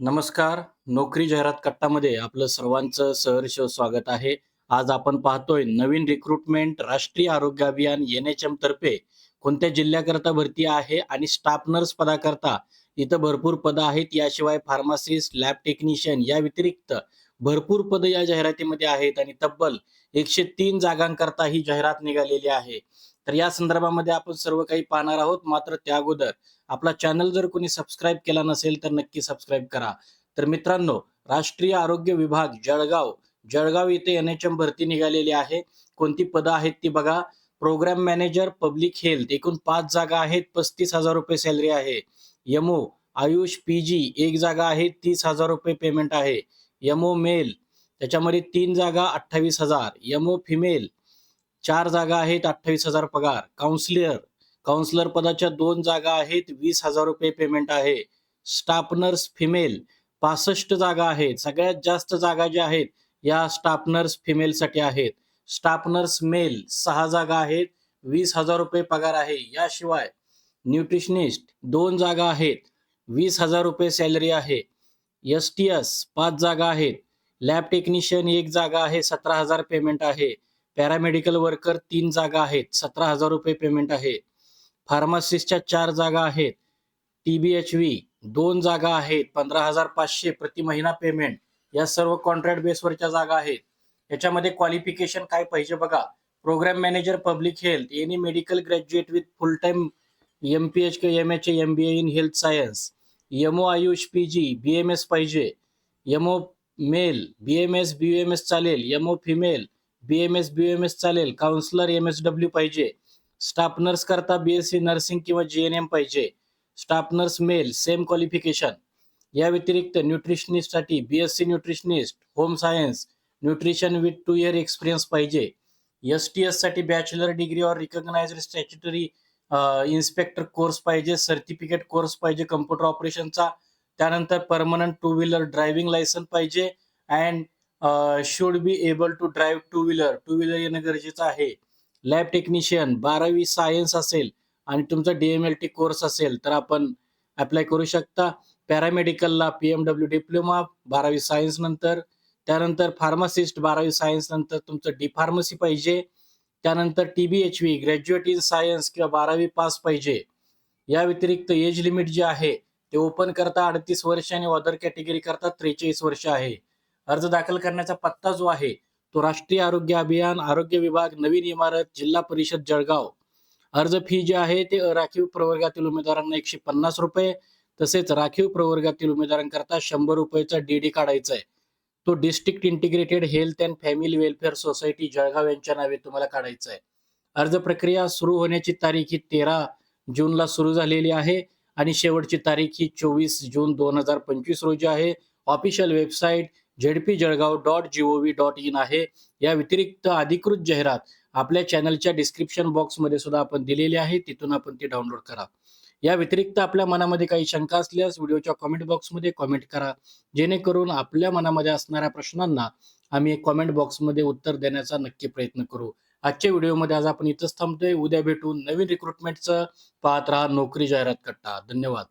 नमस्कार. नोकरी जाहिरात कट्टामध्ये आपलं सर्वांचं सहर्ष स्वागत आहे. आज आपण पाहतोय नवीन रिक्रुटमेंट राष्ट्रीय आरोग्य अभियान एन एच एम तर्फे कोणत्या जिल्ह्याकरता भरती आहे आणि स्टाफ नर्स पदाकरता इथं भरपूर पदं आहेत. याशिवाय फार्मासिस्ट लॅब टेक्निशियन या व्यतिरिक्त भरपूर पदं या जाहिरातीमध्ये आहेत आणि तब्बल एकशे तीन जागांकरता ही जाहिरात निघालेली आहे. तर या संदर्भामध्ये आपण सर्व काही पाहणार आहोत. मात्र त्या अगोदर आपला चॅनल जर कोणी सबस्क्राईब केला नसेल तर नक्की सबस्क्राईब करा. तर मित्रांनो राष्ट्रीय आरोग्य विभाग जळगाव जळगाव येथे एन एच एम भरती निघालेली आहे. कोणती पदं आहेत ती बघा. प्रोग्राम मॅनेजर पब्लिक हेल्थ एकूण पाच जागा आहेत. पस्तीस हजार रुपये सॅलरी आहे. यमो आयुष पी जी एक जागा आहे. तीस हजार रुपये पेमेंट आहे. यमो मेल त्याच्यामध्ये तीन जागा अठ्ठावीस हजार. यमो फिमेल चार जागा आहेत अठ्ठावीस हजार पगार. काउन्सिलर काउन्सिलर पदाच्या दोन जागा आहेत वीस हजार रुपये पेमेंट आहे. स्टाफ नर्स फिमेल पासष्ट जागा आहेत. सगळ्यात जास्त जागा ज्या आहेत या स्टाफ नर्स फिमेलसाठी आहेत. स्टाफ नर्स मेल सहा जागा आहेत वीस हजार रुपये पगार आहे. याशिवाय न्यूट्रिशनिस्ट दोन जागा आहेत वीस हजार रुपये सॅलरी आहे. एस टी एस पाच जागा आहेत. लॅब टेक्निशियन एक जागा आहे सतरा हजार पेमेंट आहे. पॅरामेडिकल वर्कर तीन जागा आहेत सतरा हजार रुपये पेमेंट आहे. फार्मासिस्टच्या चार जागा आहेत. टी बी एच व्ही दोन जागा आहेत पंधरा हजार पाचशे प्रति महिना पेमेंट. या सर्व कॉन्ट्रॅक्ट बेसवरच्या जागा आहेत. याच्यामध्ये क्वालिफिकेशन काय पाहिजे बघा. Program manager public health any medical graduate with full time M P H K M H M B A in health science यमो Ayush P G B M S पाहिजे. यमो male B M S B M S चालेल. यमो female B M S B M S चालेल. Counsellor M S W पाहिजे. Staff nurse करता B S C nursing किंवा G N M पाहिजे. Staff nurse male same qualification या व्यतिरिक्त न्यूट्रिशनिस्टसाठी B S C nutritionist home science nutrition with two year experience पाहिजे. S T एससाठी bachelor degree or recognise statutory inspector course पाहिजे. Certificate course पाहिजे computer ऑपरेशनचा त्यानंतर permanent two wheeler driving licence पाहिजे. And should be able to drive two wheeler two wheeler येणं गरजेचं आहे. Lab technician बारावी सायन्स असेल आणि तुमचा D M L T course असेल तर आपण अप्लाय करू शकता. पॅरामेडिकलला पी एम डब्ल्यू डिप्लोमा बारावी सायन्स नंतर. त्यानंतर फार्मासिस्ट बारावी सायन्स नंतर तुमचं डी फार्मसी पाहिजे. त्यानंतर T B H V graduate in science किंवा बारावी पास पाहिजे. या व्यतिरिक्त एज लिमिट जे आहे ते ओपन करता अडतीस वर्ष आणि अदर कॅटेगरी करता त्रेचाळीस वर्ष आहे. अर्ज दाखल करण्याचा पत्ता जो आहे तो राष्ट्रीय आरोग्य अभियान आरोग्य विभाग नवीन इमारत जिल्हा परिषद जळगाव. अर्ज फी जे आहे ते राखीव प्रवर्गातील उमेदवारांना एकशे पन्नास रुपये तसेच राखीव प्रवर्गातील उमेदवारांकरता शंभर रुपयाचा डीडी काढायचा आहे. तो district integrated health and family welfare society Jalgaon यांच्या नावे तुम्हाला काढायचा आहे. अर्ज प्रक्रिया सुरू होण्याची तारीख ही तेरा जूनला सुरू झालेली आहे आणि शेवटची तारीख ही चोवीस जून दोन हजार पंचवीस रोजी आहे. Official website ZP Jalgaon dot G O dot in आहे. या व्यतिरिक्त अधिकृत जाहिरात आपल्या चॅनलच्या डिस्क्रिप्शन बॉक्समध्ये सुद्धा आपण दिलेली आहे. तिथून आपण ती डाउनलोड करा. या व्यतिरिक्त आपल्या मनामध्ये काही शंका असल्यास व्हिडिओच्या कॉमेंट बॉक्समध्ये कॉमेंट करा. जेणेकरून आपल्या मनामध्ये असणाऱ्या प्रश्नांना आम्ही कॉमेंट बॉक्समध्ये उत्तर देण्याचा नक्की प्रयत्न करू. आजच्या व्हिडिओमध्ये आज आपण इथंच थांबतोय. उद्या भेटून नवीन रिक्रुटमेंटचं पाहत राहा नोकरी जाहिरात कट्टा. धन्यवाद.